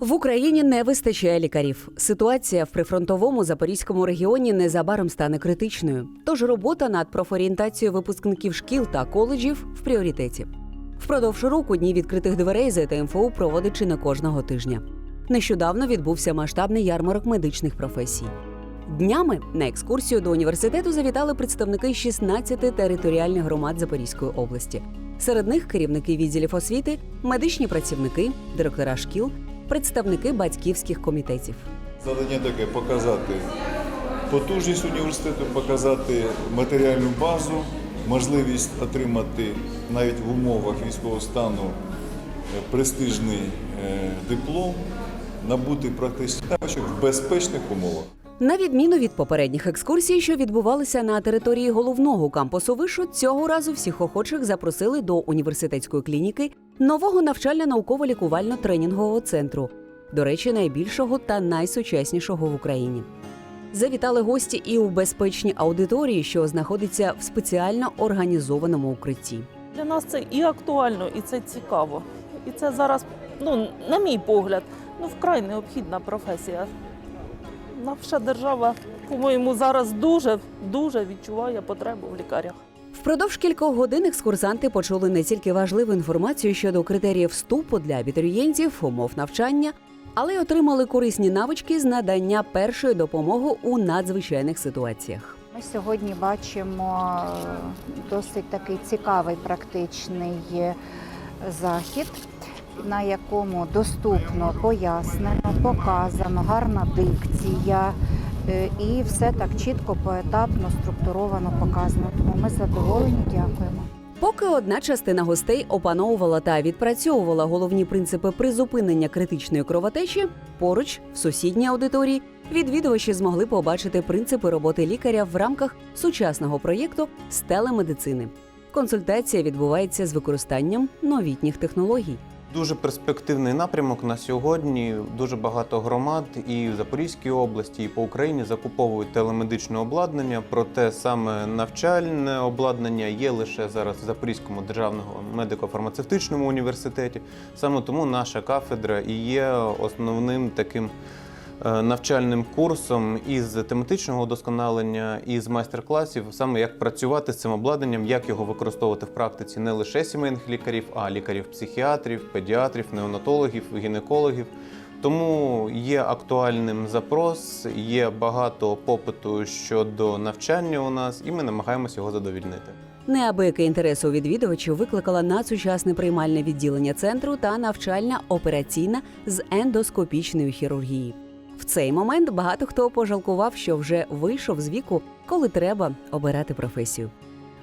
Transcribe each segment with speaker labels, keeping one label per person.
Speaker 1: В Україні не вистачає лікарів. Ситуація в прифронтовому запорізькому регіоні незабаром стане критичною. Тож робота над профорієнтацією випускників шкіл та коледжів в пріоритеті. Впродовж року дні відкритих дверей ЗТМФО проводить чи не кожного тижня. Нещодавно відбувся масштабний ярмарок медичних професій. Днями на екскурсію до університету завітали представники 16 територіальних громад Запорізької області. Серед них керівники відділів освіти, медичні працівники, директора шкіл, представники батьківських комітетів.
Speaker 2: Завдання таке показати потужність університету, показати матеріальну базу, можливість отримати навіть в умовах військового стану е, престижний е, диплом, набути практичних навичок в безпечних умовах.
Speaker 1: На відміну від попередніх екскурсій, що відбувалися на території головного кампусу вишу, цього разу всіх охочих запросили до університетської клініки нового навчально-науково-лікувально-тренінгового центру, до речі, найбільшого та найсучаснішого в Україні. Завітали гості і у безпечній аудиторії, що знаходиться в спеціально організованому укритті.
Speaker 3: Для нас це і актуально, і це цікаво. І це зараз, ну, на мій погляд, ну, вкрай необхідна професія. Наша держава, по-моєму, зараз дуже, дуже відчуває потребу в лікарях.
Speaker 1: Впродовж кількох годин екскурсанти почули не тільки важливу інформацію щодо критеріїв вступу для абітурієнтів, умов навчання, але й отримали корисні навички з надання першої допомоги у надзвичайних ситуаціях.
Speaker 4: Ми сьогодні бачимо е, досить такий цікавий практичний е, захід, на якому доступно пояснено, показано, гарна дикція. е, І все так чітко, поетапно, структуровано показано. Тому ми задоволені, дякуємо.
Speaker 1: Поки одна частина гостей опановувала та відпрацьовувала головні принципи призупинення критичної кровотечі, поруч в сусідній аудиторії відвідувачі змогли побачити принципи роботи лікаря в рамках сучасного проєкту з телемедицини. Консультація відбувається з використанням новітніх технологій.
Speaker 5: Дуже перспективний напрямок на сьогодні. Дуже багато громад і в Запорізькій області, і по Україні закуповують телемедичне обладнання. Проте саме навчальне обладнання є лише зараз в Запорізькому державному медико-фармацевтичному університеті. Саме тому наша кафедра і є основним таким. Е, Навчальним курсом із тематичного удосконалення і з майстер-класів, саме як працювати з цим обладнанням, як його використовувати в практиці не лише сімейних лікарів, а лікарів-психіатрів, педіатрів, неонатологів, гінекологів. Тому є актуальним запрос, є багато попиту щодо навчання у нас, і ми намагаємося його задовільнити.
Speaker 1: Неабиякий інтерес у відвідувачів викликала надсучасне приймальне відділення центру та навчальна операційна з ендоскопічної хірургії. В цей момент багато хто пожалкував, що вже вийшов з віку, коли треба обирати професію.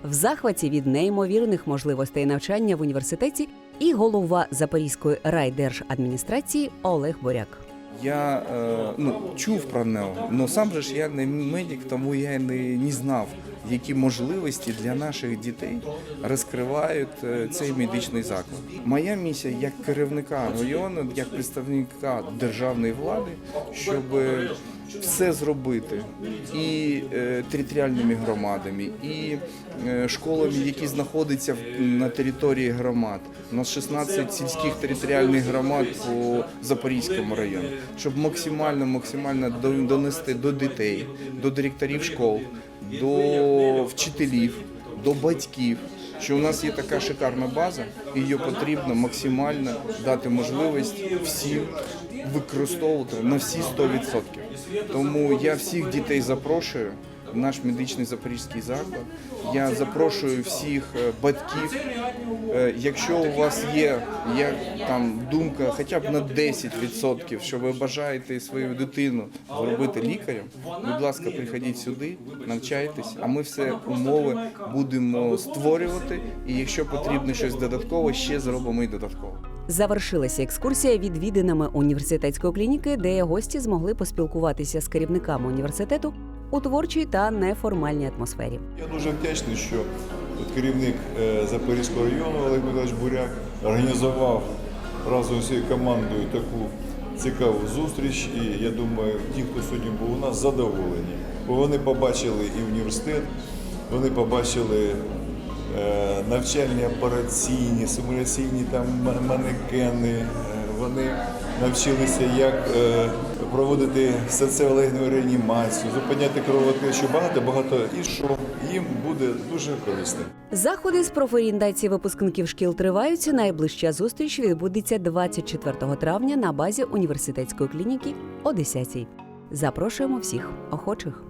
Speaker 1: В захваті від неймовірних можливостей навчання в університеті і голова Запорізької райдержадміністрації Олег Боряк.
Speaker 6: Я е, ну, чув про нього, але сам же ж я не медик, тому я не, не знав, які можливості для наших дітей розкривають е, цей медичний заклад. Моя місія як керівника району, як представника державної влади, щоб все зробити і е, територіальними громадами, і е, школами, які знаходяться в- на території громад. У нас 16 сільських територіальних громад по Запорізькому району, щоб максимально максимально донести до дітей, до директорів школ, до вчителів, до батьків. Що у нас є така шикарна база, і її потрібно максимально дати можливість всім використовувати на всі 100%. Тому я всіх дітей запрошую в наш медичний запорізький заклад. Я запрошую всіх е, батьків. Е, Якщо у вас є як там думка, хоча б на 10%, що ви бажаєте свою дитину зробити лікарем, будь ласка, приходіть сюди, навчайтесь, а ми все умови будемо створювати. І якщо потрібно щось додаткове, ще зробимо і додатково.
Speaker 1: Завершилася екскурсія відвідинами університетської клініки, де гості змогли поспілкуватися з керівниками університету у творчій та неформальній атмосфері.
Speaker 2: Я дуже вдячний, що керівник е, Запорізького району Олег Миколаївич Буряк організував разом з цією командою таку цікаву зустріч. І я думаю, ті, хто сьогодні був у нас, задоволені. Бо вони побачили і університет, вони побачили навчальні операційні, симуляційні там манекени. е, Вони навчилися, як е, проводити серцево-легеневу реанімацію, зупиняти кровотечу, багато-багато іншого їм буде дуже корисним.
Speaker 1: Заходи з профорієнтації випускників шкіл триваються. Найближча зустріч відбудеться 24 травня на базі університетської клініки о 10 Запрошуємо всіх охочих.